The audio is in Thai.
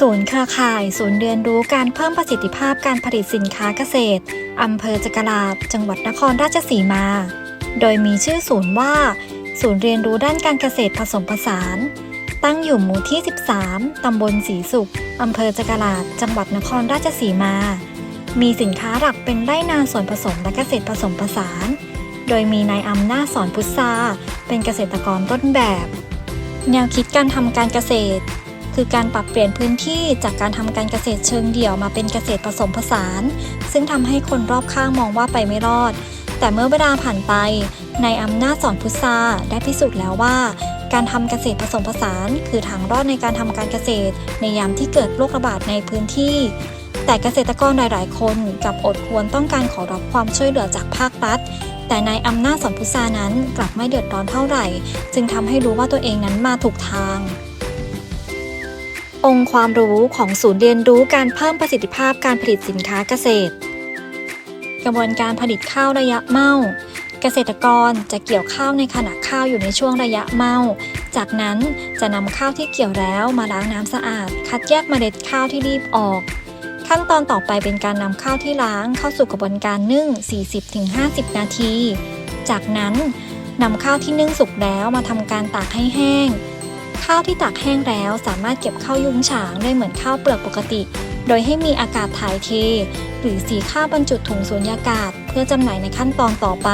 ศูนย์เครือข่าย ศูนย์เรียนรู้การเพิ่มประสิทธิภาพการผลิตสินค้าเกษตร อำเภอจักราชจังหวัดนครราชสีมา โดยมีชื่อศูนย์ว่า ศูนย์เรียนรู้ด้านการเกษตรผสมผสาน ตั้งอยู่หมู่ที่ 13 ตำบลศรีสุข อำเภอจักราชจังหวัดนครราชสีมา มีสินค้าหลักเป็นไร่นาส่วนผสมและเกษตรผสมผสาน โดยมีนายอำนาจสอนพุทธาเป็นเกษตรกรต้นแบบ แนวคิดการทำการเกษตร คือการปรับเปลี่ยนพื้นที่จากการทำการเกษตรเชิงเดี่ยวมาเป็นเกษตรผสมผสาน ซึ่งทำให้คนรอบข้างมองว่าไปไม่รอด แต่เมื่อเวลาผ่านไปนายอำนาจสอนพุทธาได้พิสูจน์แล้วว่า การทำเกษตรผสมผสาน คือทางรอดในการทำการเกษตร ในยามที่เกิดโรคระบาดในพื้นที่ แต่เกษตรกรหลาย ๆ คนกับอดควรต้องการขอรับความช่วยเหลือจากภาครัฐแต่นายอำนาจสอนพุทธานั้นกลับไม่เดือดร้อนเท่าไหร่ จึงทำให้รู้ว่าตัวเองนั้นมาถูกทาง องค์ความรู้ของศูนย์เรียนรู้การเพิ่มประสิทธิภาพการผลิตสินค้าเกษตร กระบวนการผลิตข้าวระยะเมาเกษตรกรจะเกี่ยวข้าวในขณะข้าวอยู่ในช่วงระยะเมา จากนั้นจะนำข้าวที่เกี่ยวแล้วมาล้างน้ำสะอาด คัดแยกเมล็ดข้าวที่รีบออก ขั้นตอนต่อไปเป็นการนำข้าวที่ล้างเข้าสู่กระบวนการนึ่ง 40-50 นาที จากนั้นนำข้าวที่นึ่งสุกแล้วมาทำการตากให้แห้ง ข้าวที่ตากแห้งแล้วสามารถเก็บเข้ายุ้งฉางได้เหมือนข้าวเปลือกปกติ โดยให้มีอากาศถ่ายเท หรือสีข้าวบรรจุถุงสุญญากาศ เพื่อจำหน่ายในขั้นตอนต่อไป